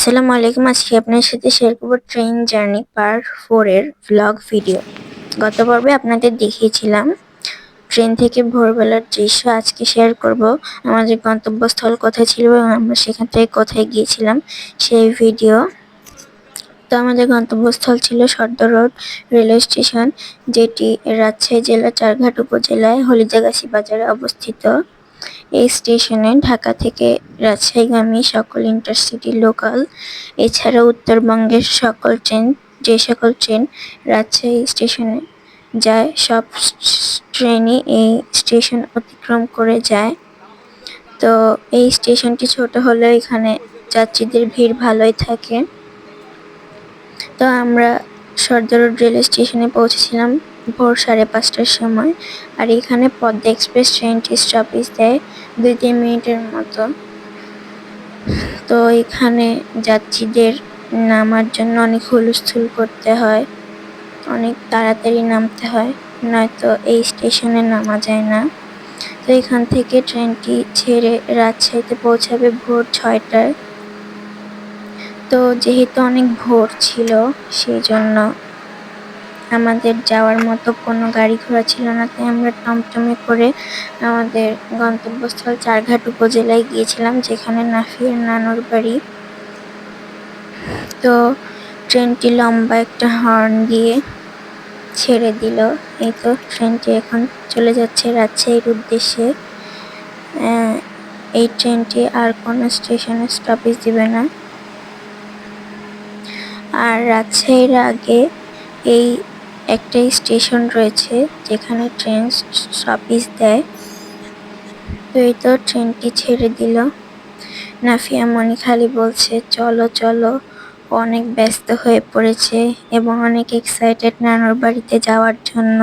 আসসালামু আলাইকুম। আজকে আপনার সাথে শেয়ার করব ট্রেন জার্নি পার্ট ফোরের ভ্লগ ভিডিও গত পর্বে আপনাদের দেখিয়েছিলাম ট্রেন থেকে ভোরবেলার দৃশ্য। আজকে শেয়ার করব আমাদের গন্তব্যস্থল কোথায় ছিল এবং আমরা সেখান থেকে কোথায় গিয়েছিলাম সেই ভিডিও তো আমাদের গন্তব্যস্থল ছিল সর্দার রোড রেলওয়ে স্টেশন, যেটি রাজশাহী জেলার চারঘাট উপজেলায় হলিদাগাছি বাজারে অবস্থিত। এই স্টেশনে ঢাকা থেকে রাজশাহীগামী সকল ইন্টারসিটি লোকাল এছাড়া উত্তরবঙ্গের সকল ট্রেন, যে সকল ট্রেন রাজশাহী স্টেশনে যায়, সব ট্রেনই এই স্টেশন অতিক্রম করে যায়। তো এই স্টেশনটি ছোট হলেও এখানে যাত্রীদের ভিড় ভালোই থাকে। তো আমরা সর্দার রোড রেলওয়ে স্টেশনে পৌঁছেছিলাম। ভোর সাড়ে পাঁচটার সময়। আর এখানে পদ্মা এক্সপ্রেস ট্রেনটি স্টপেজ দেয় দুই তিন মিনিটের মতো। তো এখানে যাত্রীদের নামার জন্য অনেক হুলস্থুল করতে হয়। অনেক তাড়াতাড়ি নামতে হয়, নয়তো এই স্টেশনে নামা যায় না। তো এখান থেকে ট্রেনটি ছেড়ে রাজশাহীতে পৌঁছাবে ভোর ছয়টায়। তো যেহেতু অনেক ভোর ছিল, সেই জন্য আমাদের যাওয়ার মতো কোনো গাড়ি ঘোড়া ছিল না, তাই আমরা টমটমে করে আমাদের গন্তব্যস্থল চারঘাট উপজেলায় গিয়েছিলাম, যেখানে নাফিয়ার নানুর বাড়ি। তো ট্রেনটি লম্বা একটা হর্ন দিয়ে ছেড়ে দিল। এই তো ট্রেনটি এখন চলে যাচ্ছে রাজশাহীর উদ্দেশ্যে। এই ট্রেনটি আর কোনো স্টেশনে স্টপেজ দেবে না। আর রাজশাহীর আগে এই একটাই স্টেশন রয়েছে যেখানে ট্রেন স্টপেজ দেয়। তো এই তো ট্রেনটি ছেড়ে দিল। নাফিয়া মনি খালি বলছে, চলো চলো। অনেক ব্যস্ত হয়ে পড়েছে এবং অনেক এক্সাইটেড নানুর বাড়িতে যাওয়ার জন্য।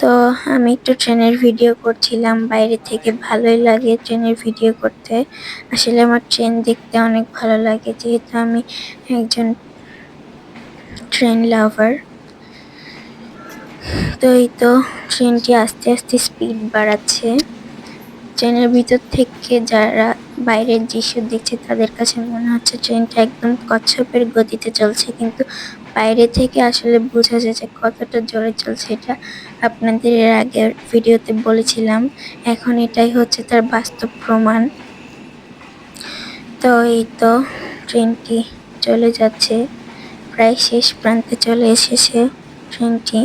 তো আমি একটু ট্রেনের ভিডিও করছিলাম, বাইরে থেকে ভালোই লাগে ট্রেনের ভিডিও করতে। আসলে আমার ট্রেন দেখতে অনেক ভালো লাগে, যেহেতু আমি একজন ট্রেন লাভার। তো এই তো ট্রেনটি আস্তে আস্তে স্পিড বাড়াচ্ছে। ট্রেনের ভিতর থেকে যারা বাইরের দৃশ্য দেখছে, তাদের কাছে মনে হচ্ছে ট্রেনটা একদম কচ্ছপের গতিতে চলছে। কিন্তু বাইরে থেকে আসলে বোঝা যায় যে কতটা জোরে চলছে এটা আপনাদের এর আগের ভিডিওতে বলেছিলাম। এখন এটাই হচ্ছে তার বাস্তব প্রমাণ। তো এই তো ট্রেনটি চলে যাচ্ছে, প্রায় শেষ প্রান্তে চলে এসেছে ট্রেনটি।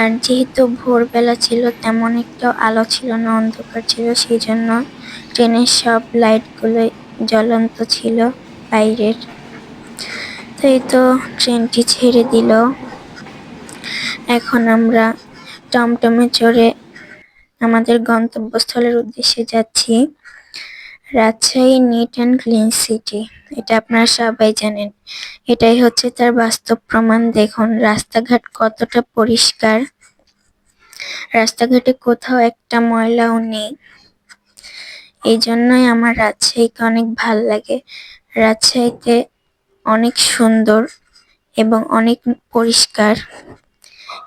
আর যেহেতু ভোরবেলা ছিল, তেমন একটা আলো ছিল না, অন্ধকার ছিল, সেই জন্য ট্রেনের সব লাইটগুলো জ্বলন্ত ছিল বাইরের। তো এই তো ট্রেনটি ছেড়ে দিল। এখন আমরা টমটমে চড়ে আমাদের গন্তব্যস্থলের উদ্দেশ্যে যাচ্ছি। Rajshahi neat and clean city. এটা আপনারা সবাই জানেন। এটাই হচ্ছে তার বাস্তব প্রমাণ। দেখুন, রাস্তাঘাট কতটা পরিষ্কার। রাস্তাঘাটে কোথাও একটা ময়লাও নেই। এই জন্যই আমার রাজশাহীকে অনেক ভালো লাগে। রাজশাহীতে অনেক সুন্দর এবং অনেক পরিষ্কার।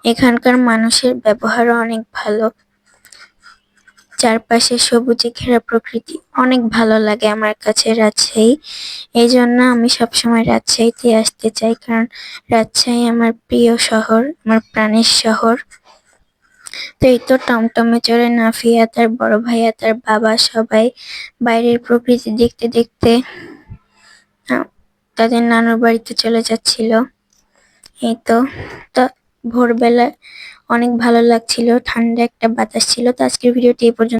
এখানকার মানুষের ব্যবহারও অনেক ভালো। চারপাশে সবুজে ঘেরা প্রকৃতি। অনেক ভালো লাগে আমার কাছে রাজশাহী। এই জন্য আমি সবসময় রাজশাহীতে আসতে চাই, কারণ রাজশাহী আমার প্রিয় শহর, আমার প্রাণের শহর। তো এই তো টমটমে চড়ে নাফিয়া, তার বড় ভাইয়া, তার বাবা সবাই বাইরের প্রকৃতি দেখতে দেখতে তাদের নানুর বাড়িতে চলে যাচ্ছিল। এই তো ভোরবেলা অনেক ভালো লাগছিল ঠান্ডা একটা বাতাস ছিল তো আজকের ভিডিওটি এই পর্যন্ত।